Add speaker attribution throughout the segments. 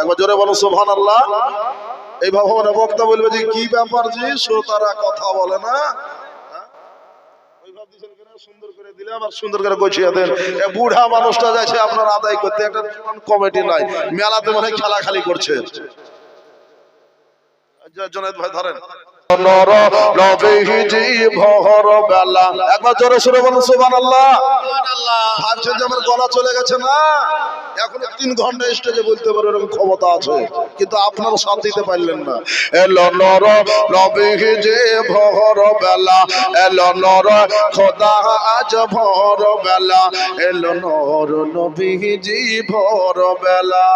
Speaker 1: একবার জোরে বলো সোভান আল্লাহ এই বক্তা বলবে যে কি ব্যাপার যে শ্রোতারা কথা বলে না? সুন্দর করে সুন্দর করে গুছিয়ে দেন। এ বুড়া মানুষটা যাচ্ছে আপনার আদায় করতে একটা কমিটি নাই। মেলাতে মনে খেলা খালি করছে। জনায়ত ভাই ধরেন। একবার জোরে সুরে বলুন সুবহানাল্লাহ। ভাবছেন যে আমার গলা চলে গেছে না? এখন তিন ঘণ্টা স্টেজে বলতে পারে এরকম ক্ষমতা আছে কিন্তু আপনারা সাথ দিতে পারলেন না। এলো নর নবীজি ভোর বেলা এলো নর খোদা আজ ভোর বেলা এলো নর নবীজি ভোর বেলা।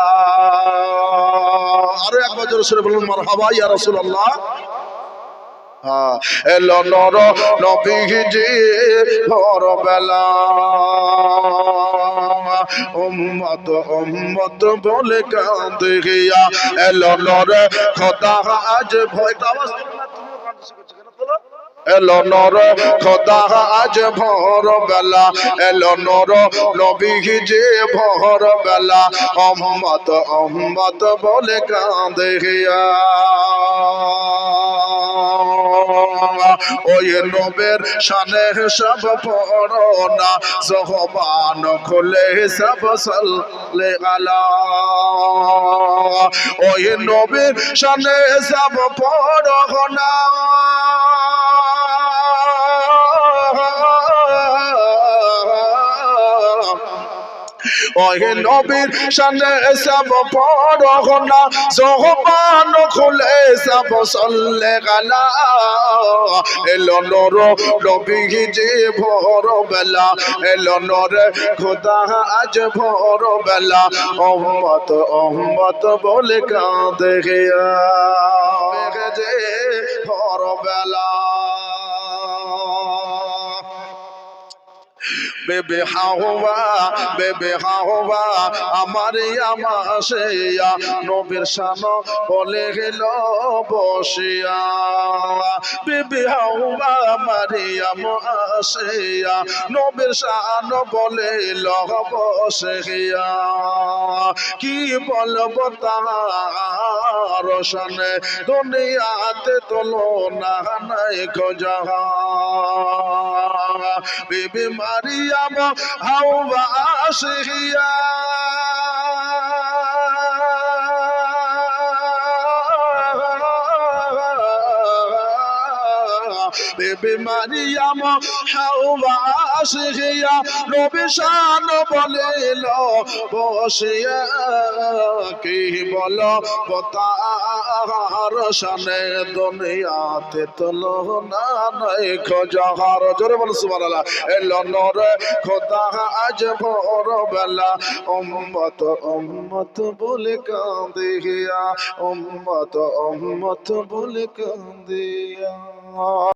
Speaker 1: আরও একবার জোরে সুরে বলুন মারহাবা ইয়া রাসূলুল্লাহ। হ্যাঁ, এলো নর নবীজি ভোরবেলা উম্মত উম্মত বলে কাঁদে গিয়া এলো নর, খোদা, আজ ভয়টা আওয়াজ? এলো নর, খোদা, আজ ভোর বেলা। এলো নর নবীজি ভোর বেলা। অহম্মত অহম্মত বলে কাঁদে গিয়া ওই নবের সানে সব পড়ো না জহবান খুলে সব চলে আলা। ওই নবীর শানে সব পড়ো ওহে নবীর সামনে সব পড়ো না জহবান খুলে সব সল্লে গালা। এলো নর নবী যে ভোর বেলা এলো নর খোদা আজ ভোর বেলা অহমত অহমত বলে কাঁদে গিয়া। যে ভোর বেলা বেবে হাওয়া বেবে হাওয়া, আমার আমাশিয়া নবীর শান বলে গেল বসিয়া। বেবে হাওয়া মারিয়াম আসিয়া নবীর শান বলে লহ বসিয়া। কি বলব তার শানে, দুনিয়াতে তোলো না নাই খোঁজা বিবি মারিয়াম হাওয়া আসিয়া। বিবি মারিয়াম হাওয়া আসিয়া নবী শান বলিল, বসিয়া কি বল তার শানে দুনিয়াতে তোলো না নাই খোঁজাহার জোরে বল, সুবহানাল্লাহ। এলো নরে খোদা, আজ ভোর বেলা উম্মত উম্মত বলে কান্দিয়া, উম্মত উম্মত বলে কান্দিয়া।